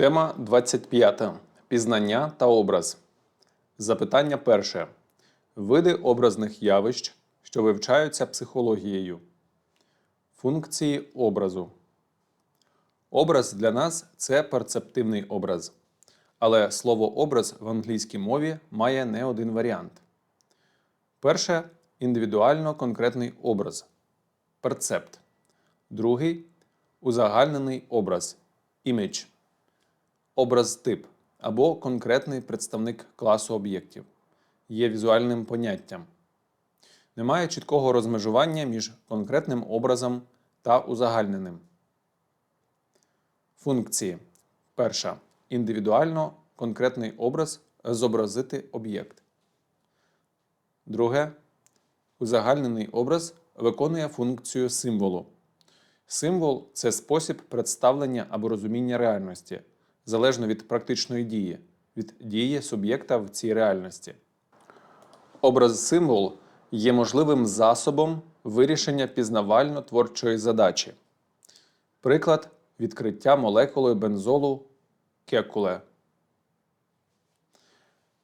Тема 25. Пізнання та образ. Запитання перше. Види образних явищ, що вивчаються психологією. Функції образу. Образ для нас це перцептивний образ. Але слово образ в англійській мові має не один варіант. Перше індивідуально конкретний образ перцепт. Другий узагальнений образ імідж. Образ тип або конкретний представник класу об'єктів є візуальним поняттям. Немає чіткого розмежування між конкретним образом та узагальненим. Функції. Перша. Індивідуально конкретний образ зобразити об'єкт. Друге. Узагальнений образ виконує функцію символу. Символ це спосіб представлення або розуміння реальності, залежно від практичної дії, від дії суб'єкта в цій реальності. Образ символ є можливим засобом вирішення пізнавально-творчої задачі. Приклад відкриття молекули бензолу кекуле.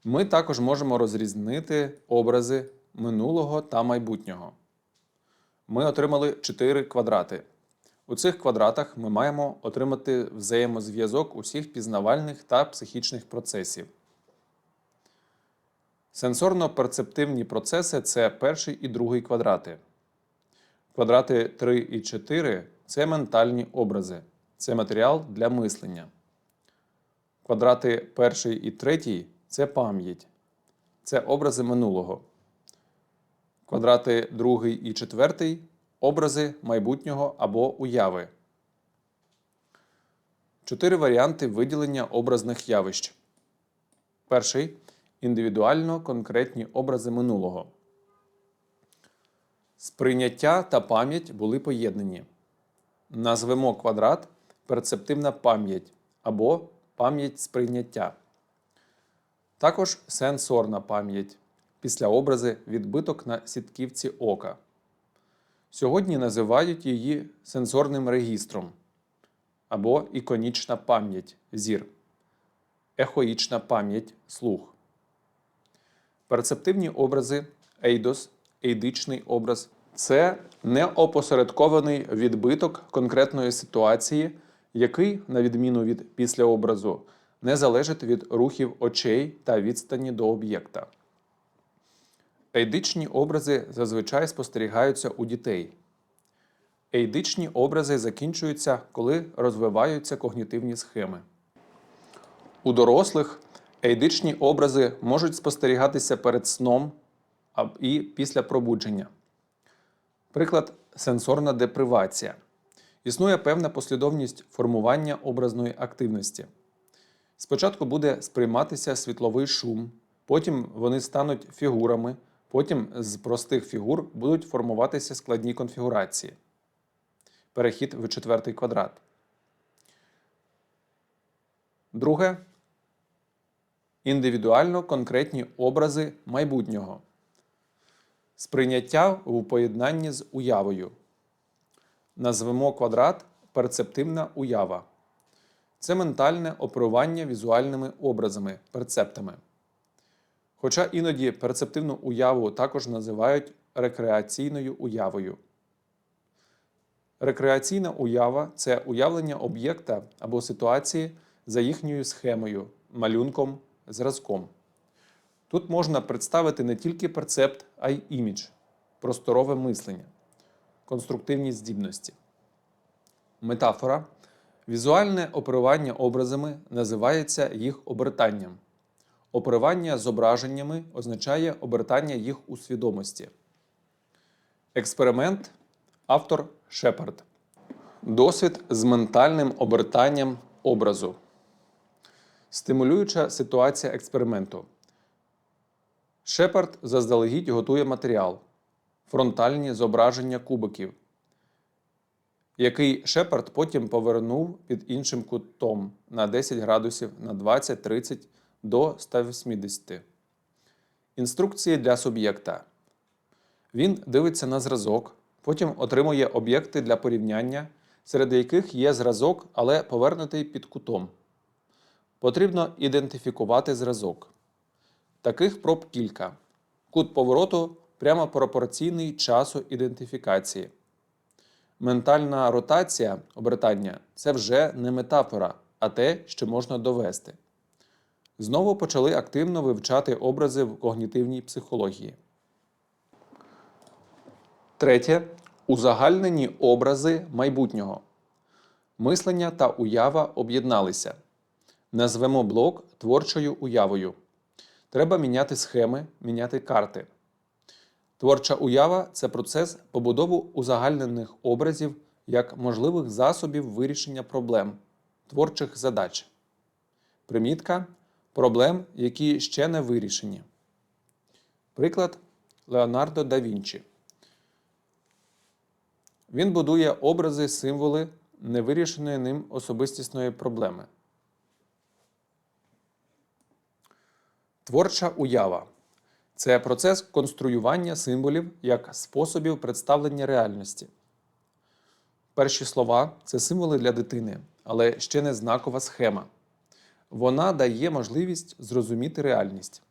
Ми також можемо розрізнити образи минулого та майбутнього. Ми отримали 4 квадрати. У цих квадратах ми маємо отримати взаємозв'язок усіх пізнавальних та психічних процесів. Сенсорно-перцептивні процеси це перший і другий квадрати. Квадрати 3 і 4 це ментальні образи, це матеріал для мислення. Квадрати перший і третій це пам'ять, це образи минулого. Квадрати другий і четвертий образи майбутнього або уяви. Чотири варіанти виділення образних явищ. Перший індивідуально конкретні образи минулого. Сприйняття та пам'ять були поєднані. Назвемо квадрат перцептивна пам'ять або пам'ять сприйняття. Також сенсорна пам'ять після образи відбиток на сітківці ока. Сьогодні називають її сенсорним регістром або іконічна пам'ять зір, ехоїчна пам'ять слух. Перцептивні образи ейдос, ейдичний образ це неопосередкований відбиток конкретної ситуації, який, на відміну від післяобразу, не залежить від рухів очей та відстані до об'єкта. Ейдичні образи зазвичай спостерігаються у дітей. Ейдичні образи закінчуються, коли розвиваються когнітивні схеми. У дорослих ейдичні образи можуть спостерігатися перед сном і після пробудження. Приклад сенсорна депривація. Існує певна послідовність формування образної активності. Спочатку буде сприйматися світловий шум, потім вони стануть фігурами, потім з простих фігур будуть формуватися складні конфігурації. Перехід в четвертий квадрат. Друге індивідуально конкретні образи майбутнього. Сприйняття у поєднанні з уявою. Назвемо квадрат перцептивна уява. Це ментальне оперування візуальними образами, перцептами. Хоча іноді перцептивну уяву також називають рекреаційною уявою. Рекреаційна уява це уявлення об'єкта або ситуації за їхньою схемою, малюнком, зразком. Тут можна представити не тільки перцепт, а й імідж, просторове мислення, конструктивні здібності. Метафора. Візуальне оперування образами називається їх обертанням. Оперування зображеннями означає обертання їх у свідомості. Експеримент автор Шепард. Досвід з ментальним обертанням образу. Стимулююча ситуація експерименту. Шепард заздалегідь готує матеріал. Фронтальні зображення кубиків, який Шепард потім повернув під іншим кутом на 10 градусів на 20-30 до 180. Інструкції для суб'єкта. Він дивиться на зразок, потім отримує об'єкти для порівняння, серед яких є зразок, але повернутий під кутом. потрібно ідентифікувати зразок. Таких проб кілька. Кут повороту прямо пропорційний часу ідентифікації. Ментальна ротація обертання це вже не метафора, а те, що можна довести. Знову почали активно вивчати образи в когнітивній психології. Третє узагальнені образи майбутнього. Мислення та уява об'єдналися. Назвемо блок творчою уявою. Треба міняти схеми, міняти карти. Творча уява це процес побудови узагальнених образів як можливих засобів вирішення проблем, творчих задач. Примітка проблем, які ще не вирішені. Приклад Леонардо да Вінчі. Він будує образи, символи невирішеної ним особистісної проблеми. Творча уява це процес конструювання символів як способів представлення реальності. Перші слова це символи для дитини, але ще не знакова схема. Вона дає можливість зрозуміти реальність.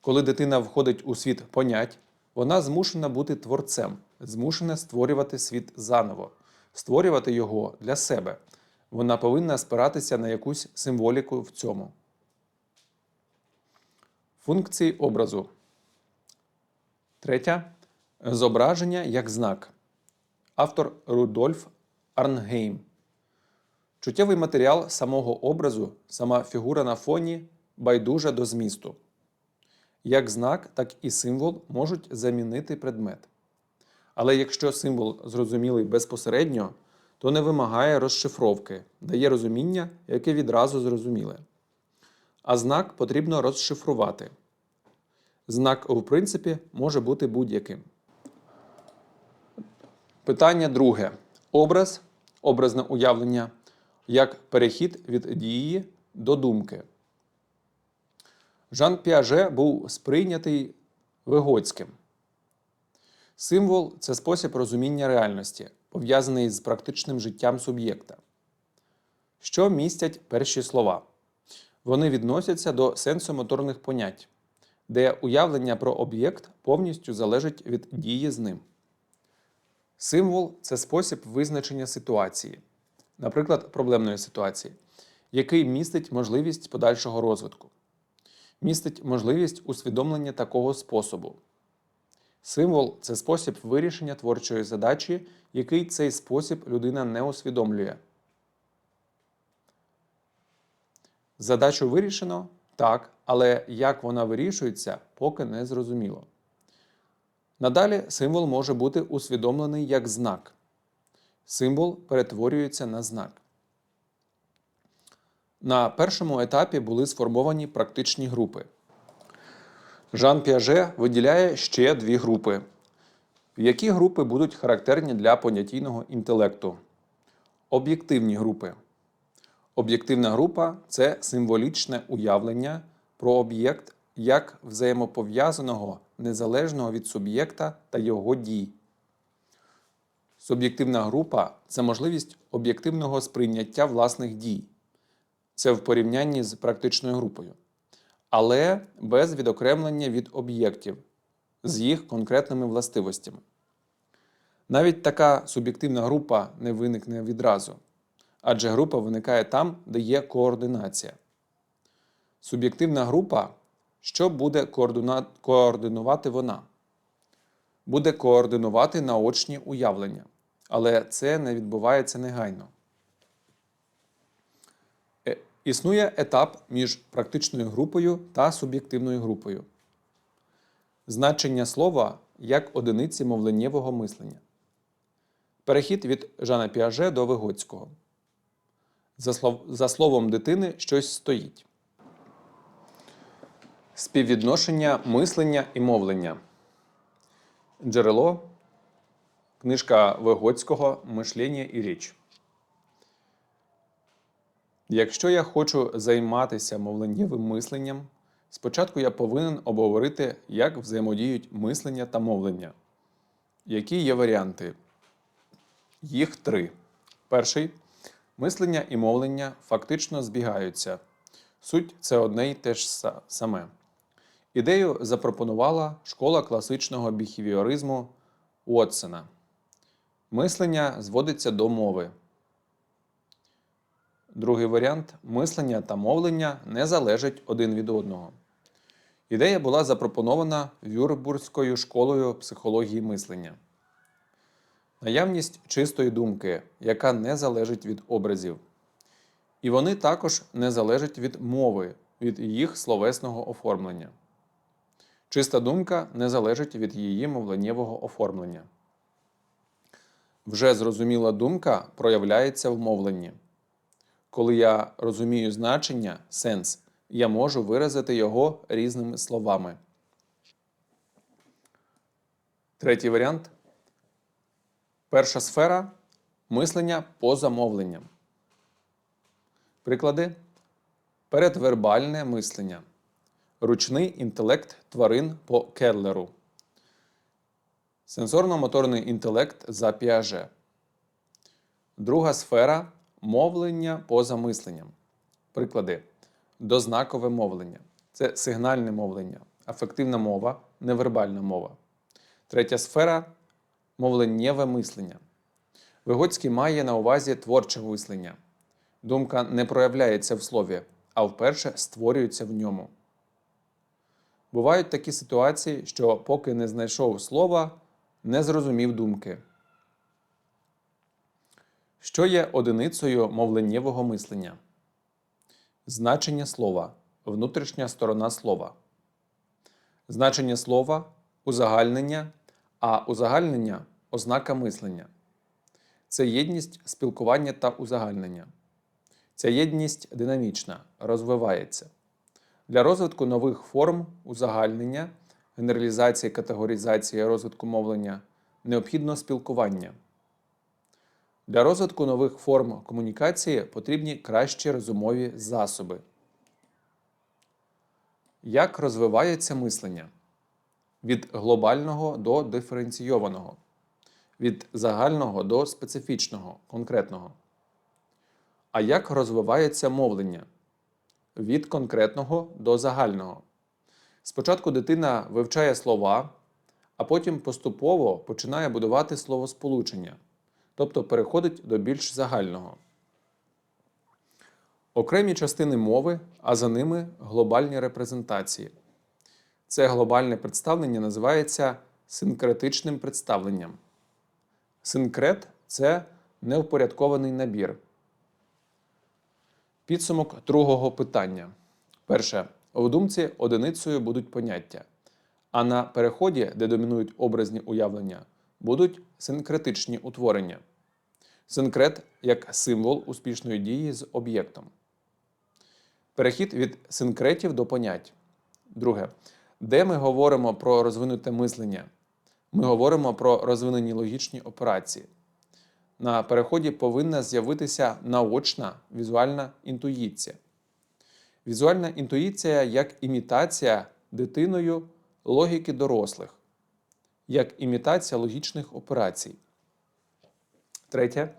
Коли дитина входить у світ понять, вона змушена бути творцем, змушена створювати світ заново, створювати його для себе. Вона повинна спиратися на якусь символіку в цьому. Функції образу. Третя зображення як знак. Автор Рудольф Арнгейм. Чуттєвий матеріал самого образу, сама фігура на фоні байдужа до змісту. Як знак, так і символ можуть замінити предмет. Але якщо символ зрозумілий безпосередньо, то не вимагає розшифровки, дає розуміння, яке відразу зрозуміле. А знак потрібно розшифрувати. Знак, в принципі, може бути будь-яким. Питання друге. Образ, образне уявлення як перехід від дії до думки. Жан Піаже був сприйнятий Вигоцьким. Символ це спосіб розуміння реальності, пов'язаний з практичним життям суб'єкта. Що містять перші слова? Вони відносяться до сенсомоторних понять, де уявлення про об'єкт повністю залежить від дії з ним. Символ це спосіб визначення ситуації, наприклад, проблемної ситуації, який містить можливість подальшого розвитку, містить можливість усвідомлення такого способу. Символ це спосіб вирішення творчої задачі, який цей спосіб людина не усвідомлює. Задачу вирішено так, але як вона вирішується, поки не зрозуміло. Надалі символ може бути усвідомлений як знак. Символ перетворюється на знак. На першому етапі були сформовані практичні групи. Жан Піаже виділяє ще дві групи. Які групи будуть характерні для понятійного інтелекту? Об'єктивні групи. Об'єктивна група це символічне уявлення про об'єкт як взаємопов'язаного незалежного від суб'єкта та його дій. Суб'єктивна група це можливість об'єктивного сприйняття власних дій. Це в порівнянні з практичною групою, але без відокремлення від об'єктів з їх конкретними властивостями. Навіть така суб'єктивна група не виникне відразу, адже група виникає там, де є координація. Суб'єктивна група що буде координувати вона? Буде координувати наочні уявлення, але це не відбувається негайно. Е, Існує етап між практичною групою та суб'єктивною групою. Значення слова як одиниці мовленнєвого мислення. Перехід від Жана Піаже до Вигоцького. За, слов, за словом дитини щось стоїть. Співвідношення мислення і мовлення. Джерело. Книжка Вигоцького Мишлення і річ. Якщо я хочу займатися мовленнєвим мисленням, спочатку я повинен обговорити, як взаємодіють мислення та мовлення. Які є варіанти? Їх три. Перший мислення і мовлення фактично збігаються. Суть це одне й те ж саме. Ідею запропонувала школа класичного біхевіоризму Уотсена. Мислення зводиться до мови. Другий варіант мислення та мовлення не залежать один від одного. Ідея була запропонована Вюрбурзькою школою психології мислення. Наявність чистої думки, яка не залежить від образів. І вони також не залежать від мови, від їх словесного оформлення. Чиста думка не залежить від її мовленнєвого оформлення. Вже зрозуміла думка проявляється в мовленні. Коли я розумію значення, сенс, я можу виразити його різними словами. Третій варіант. Перша сфера мислення поза мовленням. Приклади: передвербальне мислення, ручний інтелект тварин по Келлеру, сенсорно-моторний інтелект за Піаже. Друга сфера мовлення поза мисленням. Приклади: дознакове мовлення це сигнальне мовлення, афективна мова, невербальна мова. Третя сфера мовленнєве мислення. Вигоцький має на увазі творче мислення. Думка не проявляється в слові, а вперше створюється в ньому. Бувають такі ситуації, що поки не знайшов слова, не зрозумів думки. Що є одиницею мовленнєвого мислення? Значення слова, внутрішня сторона слова. Значення слова узагальнення, а узагальнення ознака мислення. Це єдність спілкування та узагальнення. Ця єдність динамічна, розвивається. Для розвитку нових форм узагальнення, генералізації, категоризації розвитку мовлення необхідно спілкування. Для розвитку нових форм комунікації потрібні кращі розумові засоби. Як розвивається мислення? Від глобального до диференційованого, від загального до специфічного, конкретного. А як розвивається мовлення? Від конкретного до загального. Спочатку дитина вивчає слова, а потім поступово починає будувати словосполучення, тобто переходить до більш загального. Окремі частини мови, а за ними глобальні репрезентації. Це глобальне представлення називається синкретичним представленням. Синкрет це невпорядкований набір. Підсумок другого питання. Перше. В думці одиницею будуть поняття, а на переході, де домінують образні уявлення, будуть синкретичні утворення. Синкрет як символ успішної дії з об'єктом. Перехід від синкретів до понять. Друге. Де ми говоримо про розвинуте мислення? Ми говоримо про розвинені логічні операції. На переході повинна з'явитися наочна візуальна інтуїція. Візуальна інтуїція як імітація дитиною логіки дорослих, як імітація логічних операцій. Третє.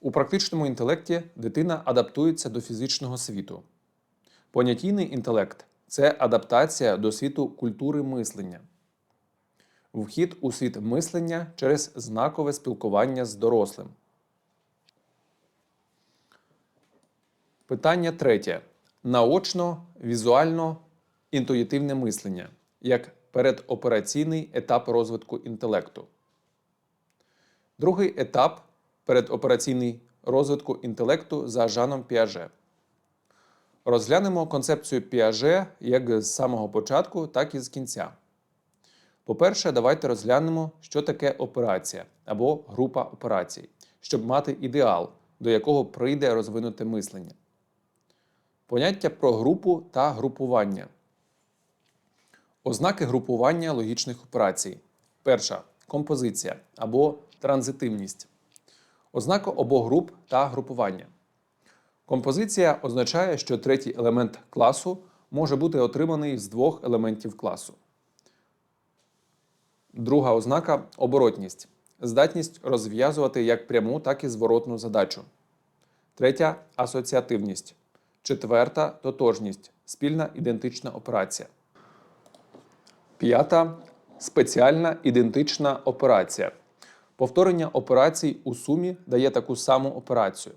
У практичному інтелекті дитина адаптується до фізичного світу. Понятійний інтелект це адаптація до світу культури мислення. Вхід у світ мислення через знакове спілкування з дорослим. Питання третє. Наочно, візуально, інтуїтивне мислення як передопераційний етап розвитку інтелекту. Другий етап передопераційний розвитку інтелекту за Жаном Піаже. Розглянемо концепцію Піаже як з самого початку, так і з кінця. По-перше, давайте розглянемо, що таке операція або група операцій, щоб мати ідеал, до якого прийде розвинуте мислення. Поняття про групу та групування. Ознаки групування логічних операцій. Перша композиція або транзитивність. Ознака обох груп та групування. Композиція означає, що третій елемент класу може бути отриманий з двох елементів класу. Друга ознака оборотність. Здатність розв'язувати як пряму, так і зворотну задачу. Третя асоціативність. Четверта тотожність спільна ідентична операція. П'ята спеціальна ідентична операція. Повторення операцій у сумі дає таку саму операцію.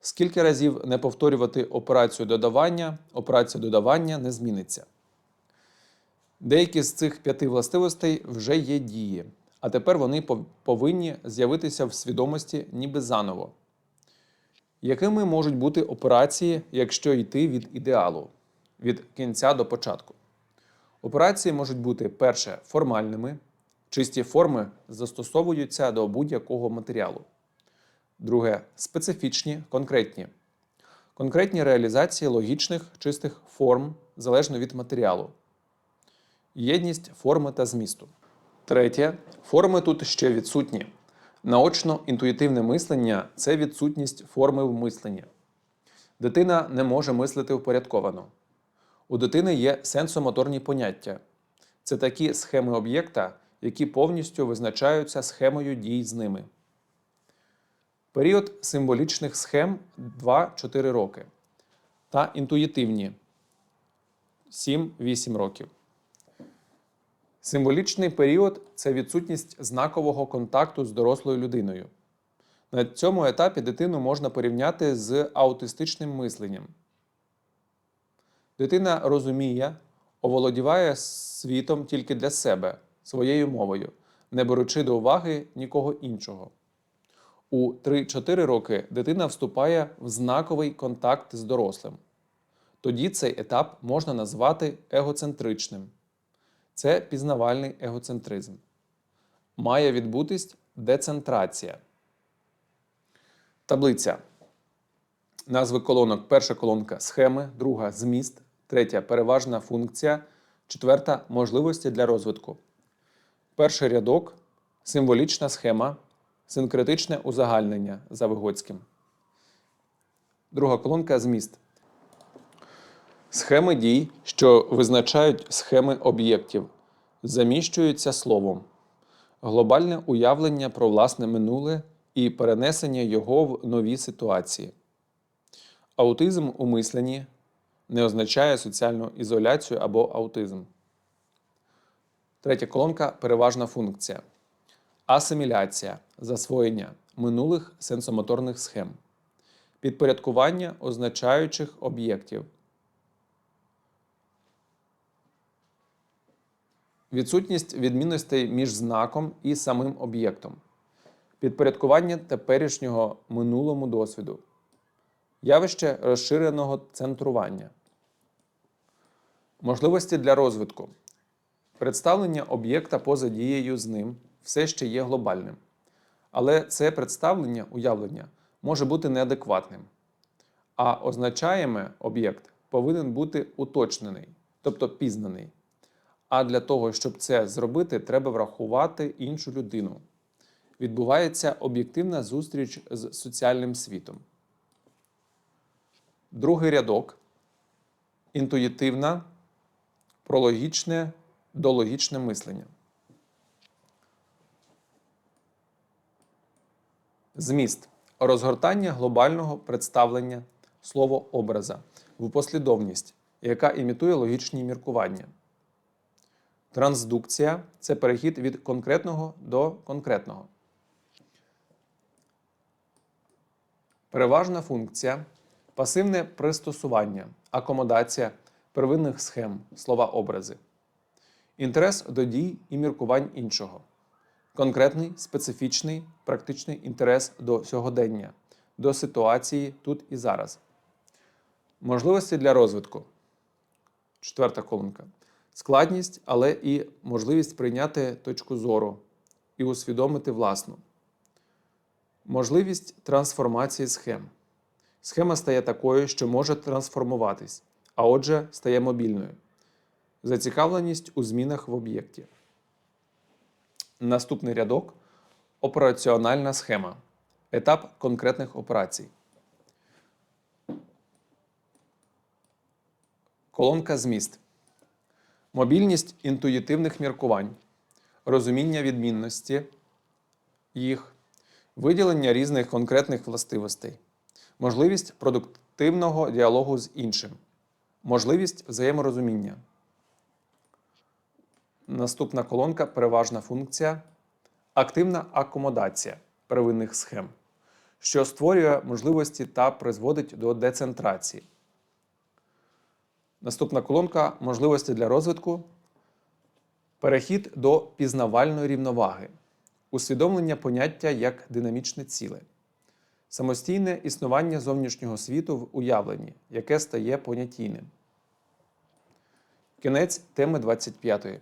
Скільки разів не повторювати операцію додавання, операція додавання не зміниться. Деякі з цих п'яти властивостей вже є дії, а тепер вони повинні з'явитися в свідомості ніби заново. Якими можуть бути операції, якщо йти від ідеалу, від кінця до початку? Операції можуть бути перше формальними, чисті форми застосовуються до будь-якого матеріалу. Друге специфічні, конкретні. Конкретні реалізації логічних чистих форм залежно від матеріалу. Єдність форми та змісту. Третє форми тут ще відсутні. Наочно-інтуїтивне мислення це відсутність форми в мисленні. Дитина не може мислити впорядковано. У дитини є сенсомоторні поняття. Це такі схеми об'єкта, які повністю визначаються схемою дій з ними. Період символічних схем 2-4 роки та інтуїтивні 7-8 років. Символічний період це відсутність знакового контакту з дорослою людиною. На цьому етапі дитину можна порівняти з аутистичним мисленням. Дитина розуміє, оволодіває світом тільки для себе, своєю мовою, не беручи до уваги нікого іншого. У 3-4 роки дитина вступає в знаковий контакт з дорослим. Тоді цей етап можна назвати егоцентричним. Це пізнавальний егоцентризм. Має відбутись децентрація. Таблиця. Назви колонок. Перша колонка схеми, друга зміст, третя переважна функція, четверта можливості для розвитку. Перший рядок символічна схема, синкретичне узагальнення за Вигоцьким. Друга колонка зміст. Схеми дій, що визначають схеми об'єктів, заміщуються словом. Глобальне уявлення про власне минуле і перенесення його в нові ситуації. Аутизм у мисленні не означає соціальну ізоляцію або аутизм. Третя колонка переважна функція. Асиміляція, засвоєння минулих сенсомоторних схем. Підпорядкування означаючих об'єктів. Відсутність відмінностей між знаком і самим об'єктом. Підпорядкування теперішнього минулому досвіду. Явище розширеного центрування. Можливості для розвитку. Представлення об'єкта поза дією з ним все ще є глобальним. Але це представлення, уявлення може бути неадекватним. А означаєме об'єкт повинен бути уточнений, тобто пізнаний. А для того, щоб це зробити, треба врахувати іншу людину. Відбувається об'єктивна зустріч з соціальним світом. Другий рядок інтуїтивна, прологічне, дологічне мислення. Зміст розгортання глобального представлення слово образа в послідовність, яка імітує логічні міркування. Трансдукція це перехід від конкретного до конкретного. Переважна функція пасивне пристосування, акомодація первинних схем, слова образи. Інтерес до дій і міркувань іншого. Конкретний, специфічний, практичний інтерес до сьогодення, до ситуації тут і зараз. Можливості для розвитку. Четверта колонка. Складність, але і можливість прийняти точку зору і усвідомити власну. Можливість трансформації схем. Схема стає такою, що може трансформуватись, а отже, стає мобільною. Зацікавленість у змінах в об'єкті. Наступний рядок операціональна схема. Етап конкретних операцій. Колонка зміст. Мобільність інтуїтивних міркувань, розуміння відмінності їх, виділення різних конкретних властивостей, можливість продуктивного діалогу з іншим, можливість взаєморозуміння. Наступна колонка переважна функція активна акомодація первинних схем, що створює можливості та призводить до децентрації. Наступна колонка можливості для розвитку. Перехід до пізнавальної рівноваги, усвідомлення поняття як динамічне ціле, самостійне існування зовнішнього світу в уявленні, яке стає понятійним. Кінець теми 25.